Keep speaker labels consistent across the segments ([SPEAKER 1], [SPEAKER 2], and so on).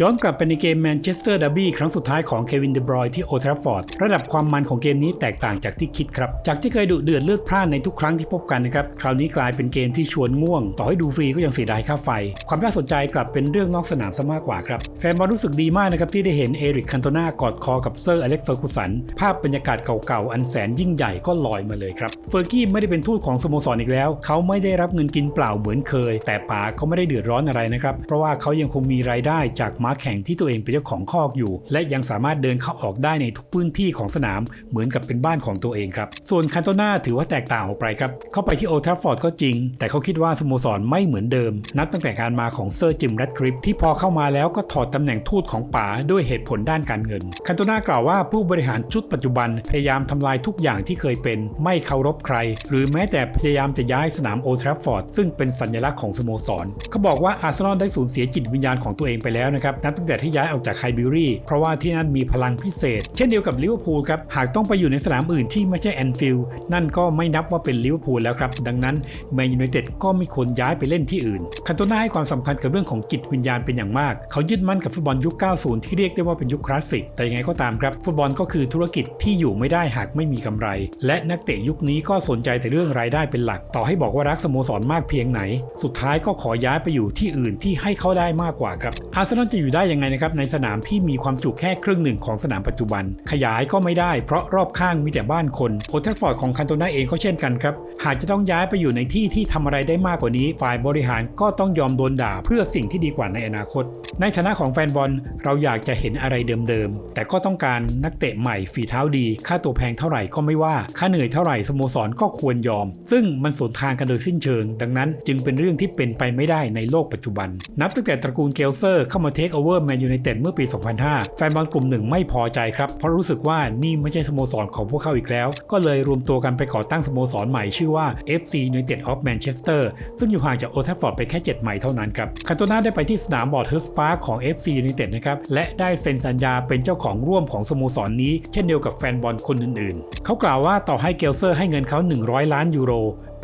[SPEAKER 1] ย้อนกลับไปในเกมแมนเชสเตอร์ดับบี้ครั้งสุดท้ายของเควินเดบรอยที่โอทราฟอร์ดระดับความมันของเกมนี้แตกต่างจากที่คิดครับ จากที่เคยดุเดือดเลือดพล่านในทุกครั้งที่พบกันนะครับคราวนี้กลายเป็นเกมที่ชวนง่วง ต่อให้ดูฟรีก็ยังเสียดายค่าไฟ ความน่าสนใจกลับเป็นเรื่องนอกสนามซะมากกว่าครับแฟนบอลรู้สึกดีมากนะครับที่ได้เห็นเอริกคันโตนากอดคอกับเซอร์อเล็กเฟอร์กุสันภาพบรรยากาศเก่าๆอันแสนยิ่งใหญ่ก็ลอยมาเลยครับเฟอร์กี้ไม่ได้เป็นทูตของสโมสรอีกแล้ว เขาไม่ได้รับเงินกินเปล่าเหมือนเคย แต่ป๋าเขาไม่ได้เดือดร้อนอะไรนะครับเพราะว่าเขายังคงมีรายได้จากม้าแข่งที่ตัวเองเป็นเจ้าของคอกอยู่ และยังสามารถเดินเข้าออกได้ในทุกพื้นที่ของสนามเหมือนกับเป็นบ้านของตัวเองครับ ส่วนคันโตนาถือว่าแตกต่างออกไปครับ เข้าไปที่โอทราฟอร์ดก็จริง แต่เขาคิดว่าสโมสรไม่เหมือนเดิม นับตั้งแต่การมาของเซอร์จิมแรดคริปที่พอเข้ามาแล้วก็ถอดตำแหน่งทูตของป๋าด้วยเหตุผลด้านการเงิน คันโตนากล่าวว่าผู้บริหารชุดปัจจุบันพยายามทำลายทุกอย่างที่เคยเป็น ไม่เคารพใคร หรือแม้แต่พยายามจะย้ายสนามโอทราฟอร์ดซึ่งเป็นสัญลักษณ์ของสโมสรเขาบอกว่าอาร์เซนอลได้สูญเสียจิตวิญญาณของตัวเองไปแล้วนะครับนับตั้งแต่ที่ย้ายออกจากไคบิรีเพราะว่าที่นั่นมีพลังพิเศษ เช่นเดียวกับลิเวอร์พูลครับหากต้องไปอยู่ในสนามอื่นที่ไม่ใช่แอนฟิลด์นั่นก็ไม่นับว่าเป็นลิเวอร์พูลแล้วครับ ดังนั้นแมนยูไนเต็ดก็ไม่ควรย้ายไปเล่นที่อื่นคันโตนาให้ความสำคัญกับเรื่องของจิตวิญญาณเป็นอย่างมาก เขายึดมั่นกับฟุตบอลยุค 90 ที่เรียกได้ว่าเป็นยุคคลาสสิกแต่ยังไงก็ตามครับฟุตบอลก็คือธุรกิจที่อยู่ไม่ได้หากไม่มีกำไร และนักเตะยุคนี้ก็สนใจแต่เรื่องรายได้เป็นหลัก ต่อให้บอกว่ารักสโมสรมากเพียงไหน สุดท้ายก็ขอย้ายไปอยู่ที่อื่นที่ให้เขาได้มากกว่าครับอาร์เซนอลจะอยู่อยู่ได้ยังไงนะครับในสนามที่มีความจุแค่ครึ่งหนึ่งของสนามปัจจุบัน ขยายก็ไม่ได้เพราะรอบข้างมีแต่บ้านคนโอเทลฟอร์ดของคันโตนาเองก็เช่นกันครับหากจะต้องย้ายไปอยู่ในที่ที่ทำอะไรได้มากกว่านี้ ฝ่ายบริหารก็ต้องยอมโดนด่าเพื่อสิ่งที่ดีกว่าในอนาคต ในฐานะของแฟนบอลเราอยากจะเห็นอะไรเดิมๆแต่ก็ต้องการนักเตะใหม่ฝีเท้าดี ค่าตัวแพงเท่าไหร่ก็ไม่ว่า ค่าเหนื่อยเท่าไหร่สโมสรก็ควรยอม ซึ่งมันสวนทางกันโดยสิ้นเชิง ดังนั้นจึงเป็นเรื่องที่เป็นไปไม่ได้ในโลกปัจจุบัน นับตั้งแต่ตระกูลเกลเซอร์เข้ามาเทคโอเวอร์แมนยูไนเต็ดเมื่อปี 2005 แฟนบอลกลุ่มหนึ่งไม่พอใจครับ เพราะรู้สึกว่านี่ไม่ใช่สโมสรของพวกเขาอีกแล้ว ก็เลยรวมตัวกันไปก่อตั้งสโมสรใหม่ชื่อว่า FC United of Manchester ซึ่งอยู่ห่างจากโอทัฟฟอร์ดไปแค่ 7 ไมล์เท่านั้นครับคันโตนาได้ไปที่สนามบอร์ดเฮิร์สปาร์คของ FC United นะครับและได้เซ็นสัญญาเป็นเจ้าของร่วมของสโมสรนนี้ เช่นเดียวกับแฟนบอลคนอื่นๆ เขากล่าวว่าต่อให้เกลเซอร์ให้เงินเขา 100 ล้านยูโร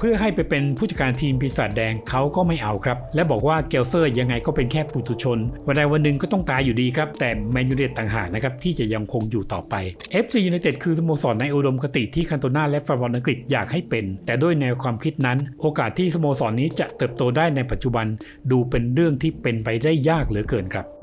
[SPEAKER 1] เพื่อให้ไปเป็นผู้จัดการทีมปีศาจแดงเขาก็ไม่เอาครับ และบอกว่าเกลเซอร์ยังไงก็เป็นแค่ปุถุชน วันใดวันหนึ่งก็ต้องตายอยู่ดีครับ แต่แมนยูเนตต่างหากนะครับที่จะยังคงอยู่ต่อไป FC United คือสโมสรในอุดมคติที่คันโตนาและแฟนบอลอังกฤษอยากให้เป็น แต่ด้วยแนวความคิดนั้น โอกาสที่สโมสรนี้จะเติบโตได้ในปัจจุบัน ดูเป็นเรื่องที่เป็นไปได้ยากเหลือเกินครับ